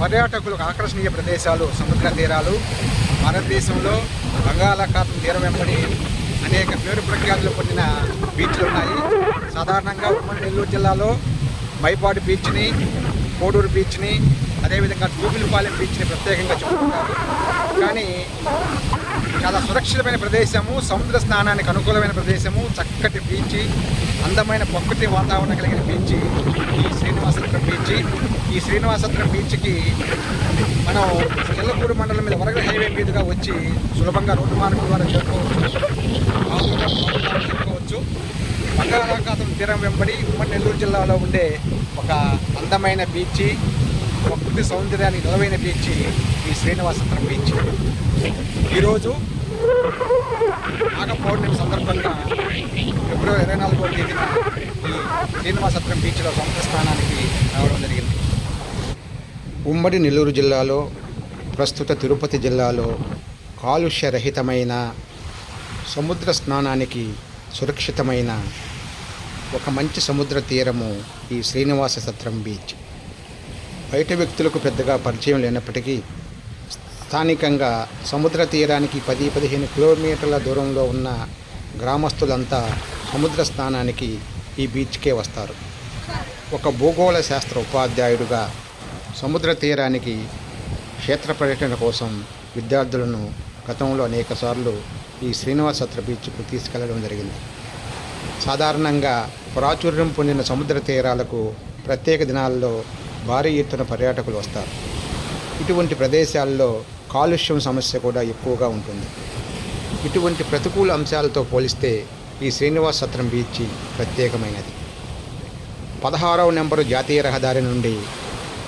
పర్యాటకులకు ఆకర్షణీయ ప్రదేశాలు సముద్ర తీరాలు భారతదేశంలో బంగాళాఖాతం తీరం వెంబడి అనేక పేరు ప్రఖ్యాతులు పొందిన బీచ్లు ఉన్నాయి. సాధారణంగా ఉమ్మడి నెల్లూరు జిల్లాలో మైపాడు బీచ్ని కోడూరు బీచ్ని అదేవిధంగా జూబిలిపాలెం బీచ్ని ప్రత్యేకంగా చెప్పుకుంటారు. కానీ సురక్షితమైన ప్రదేశము సముద్ర స్నానానికి అనుకూలమైన ప్రదేశము చక్కటి బీచ్ అందమైన ప్రకృతి వాతావరణం కలిగిన బీచ్ ఈ శ్రీనివాసపురం బీచ్. ఈ శ్రీనివాసపురం బీచ్కి మనం చెల్లకూరు మండలం మీద వరగ హైవే మీదుగా వచ్చి సులభంగా రోడ్డు మార్గం ద్వారా చెప్పుకోవచ్చు. మామూలుగా బంగాళాఖాతం తీరం వెంబడి ఉమ్మడి నెల్లూరు జిల్లాలో ఉండే ఒక అందమైన బీచ్ ప్రకృతి సౌందర్యానికి నిలవైన బీచ్ ఈ శ్రీనివాసపురం బీచ్. ఈరోజు నాగ పౌర్ణమి సందర్భంగా ఫిబ్రవరి ఇరవై నాలుగో తేదీన ఈ శ్రీనివాసపురం బీచ్లో సముద్ర స్థానానికి రావడం జరిగింది. ఉమ్మడి నెల్లూరు జిల్లాలో ప్రస్తుత తిరుపతి జిల్లాలో కాలుష్యరహితమైన సముద్ర స్నానానికి సురక్షితమైన ఒక మంచి సముద్ర తీరము ఈ శ్రీనివాస సత్రం బీచ్. బయట వ్యక్తులకు పెద్దగా పరిచయం లేనప్పటికీ స్థానికంగా సముద్ర తీరానికి పది పదిహేను కిలోమీటర్ల దూరంలో ఉన్న గ్రామస్తులంతా సముద్ర స్నానానికి ఈ బీచ్కే వస్తారు. ఒక భూగోళ శాస్త్ర ఉపాధ్యాయుడుగా సముద్ర తీరానికి క్షేత్ర పర్యటన కోసం విద్యార్థులను గతంలో అనేకసార్లు ఈ శ్రీనివాసత్ర బీచ్కు తీసుకెళ్ళడం జరిగింది. సాధారణంగా ప్రాచుర్యం పొందిన సముద్ర తీరాలకు ప్రత్యేక దినాల్లో భారీ ఎత్తున పర్యాటకులు వస్తారు. ఇటువంటి ప్రదేశాల్లో కాలుష్యం సమస్య కూడా ఎక్కువగా ఉంటుంది. ఇటువంటి ప్రతికూల అంశాలతో పోలిస్తే ఈ శ్రీనివాస సత్రం బీచ్ ప్రత్యేకమైనది. పదహారవ నెంబరు జాతీయ రహదారి నుండి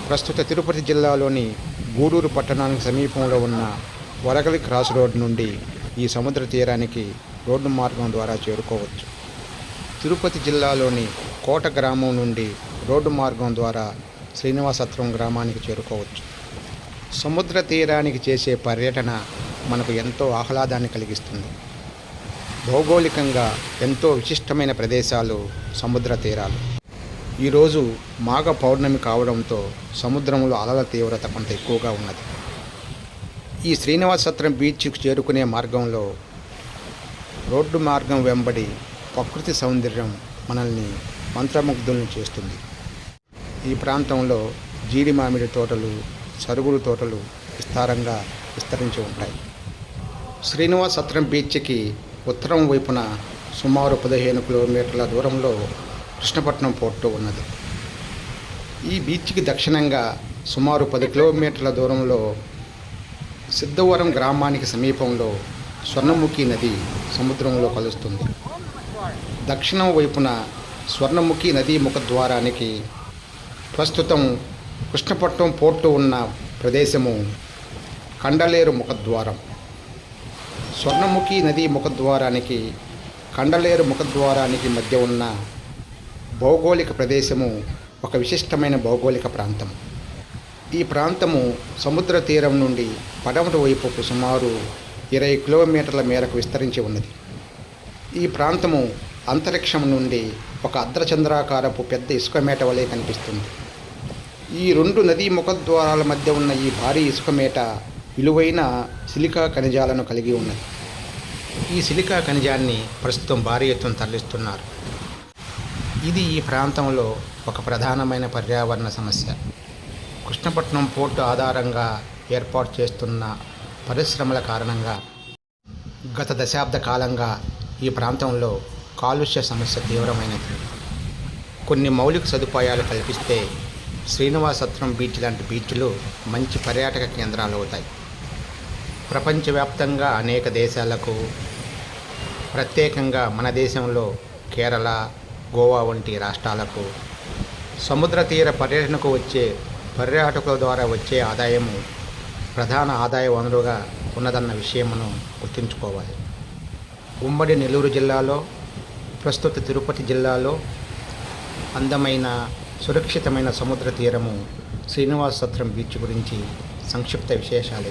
ప్రస్తుత తిరుపతి జిల్లాలోని గూడూరు పట్టణానికి సమీపంలో ఉన్న వరగలి క్రాస్ రోడ్ నుండి ఈ సముద్ర తీరానికి రోడ్డు మార్గం ద్వారా చేరుకోవచ్చు. తిరుపతి జిల్లాలోని కోట గ్రామం నుండి రోడ్డు మార్గం ద్వారా శ్రీనివాసత్రం గ్రామానికి చేరుకోవచ్చు. సముద్ర తీరానికి చేసే పర్యటన మనకు ఎంతో ఆహ్లాదాన్ని కలిగిస్తుంది. భౌగోళికంగా ఎంతో విశిష్టమైన ప్రదేశాలు సముద్ర తీరాలు. ఈరోజు మాఘ పౌర్ణమి కావడంతో సముద్రంలో అలల తీవ్రత కొంత ఎక్కువగా ఉన్నది. ఈ శ్రీనివాస సత్రం బీచ్కు చేరుకునే మార్గంలో రోడ్డు మార్గం వెంబడి ప్రకృతి సౌందర్యం మనల్ని మంత్రముగ్ధులను చేస్తుంది. ఈ ప్రాంతంలో జీడి మామిడి తోటలు సరుగుడు తోటలు విస్తారంగా విస్తరించి ఉంటాయి. శ్రీనివాస సత్రం బీచ్కి ఉత్తరం వైపున సుమారు పదిహేను కిలోమీటర్ల దూరంలో కృష్ణపట్నం పోర్టు ఉన్నది. ఈ బీచ్కి దక్షిణంగా సుమారు పది కిలోమీటర్ల దూరంలో సిద్ధవరం గ్రామానికి సమీపంలో స్వర్ణముఖి నది సముద్రంలో కలుస్తుంది. దక్షిణం వైపున స్వర్ణముఖి నదీ ముఖద్వారానికి ప్రస్తుతం కృష్ణపట్నం పోర్టు ఉన్న ప్రదేశము కండలేరు ముఖద్వారం. స్వర్ణముఖి నది ముఖద్వారానికి కండలేరు ముఖద్వారానికి మధ్య ఉన్న భౌగోళిక ప్రదేశము ఒక విశిష్టమైన భౌగోళిక ప్రాంతం. ఈ ప్రాంతము సముద్ర తీరం నుండి పడమటి వైపుకు సుమారు ఇరవై కిలోమీటర్ల మేరకు విస్తరించి ఉన్నది. ఈ ప్రాంతము అంతరిక్షం నుండి ఒక అర్ధచంద్రాకారపు పెద్ద ఇసుక మేట వలె కనిపిస్తుంది. ఈ రెండు నదీ ముఖద్వారాల మధ్య ఉన్న ఈ భారీ ఇసుక మేట విలువైన సిలికా ఖనిజాలను కలిగి ఉన్నది. ఈ సిలికా ఖనిజాన్ని ప్రస్తుతం భారీ ఎత్తున తరలిస్తున్నారు. ఇది ఈ ప్రాంతంలో ఒక ప్రధానమైన పర్యావరణ సమస్య. కృష్ణపట్నం పోర్టు ఆధారంగా ఏర్పాటు చేస్తున్న పరిశ్రమల కారణంగా గత దశాబ్ద కాలంగా ఈ ప్రాంతంలో కాలుష్య సమస్య తీవ్రమైనది. కొన్ని మౌలిక సదుపాయాలు కల్పిస్తే శ్రీనివాసత్వం బీచ్ లాంటి బీచ్లు మంచి పర్యాటక కేంద్రాలు అవుతాయి. ప్రపంచవ్యాప్తంగా అనేక దేశాలకు ప్రత్యేకంగా మన దేశంలో కేరళ గోవా వంటి రాష్ట్రాలకు సముద్ర తీర పర్యటనకు వచ్చే పర్యాటకుల ద్వారా వచ్చే ఆదాయము ప్రధాన ఆదాయ వనరుగా ఉన్నదన్న విషయం మనం గుర్తుంచుకోవాలి. ఉమ్మడి నెల్లూరు జిల్లాలో ప్రస్తుత తిరుపతి జిల్లాలో అందమైన సురక్షితమైన సముద్ర తీరము శ్రీనివాస సత్రం బీచ్ గురించి సంక్షిప్త విశేషాలు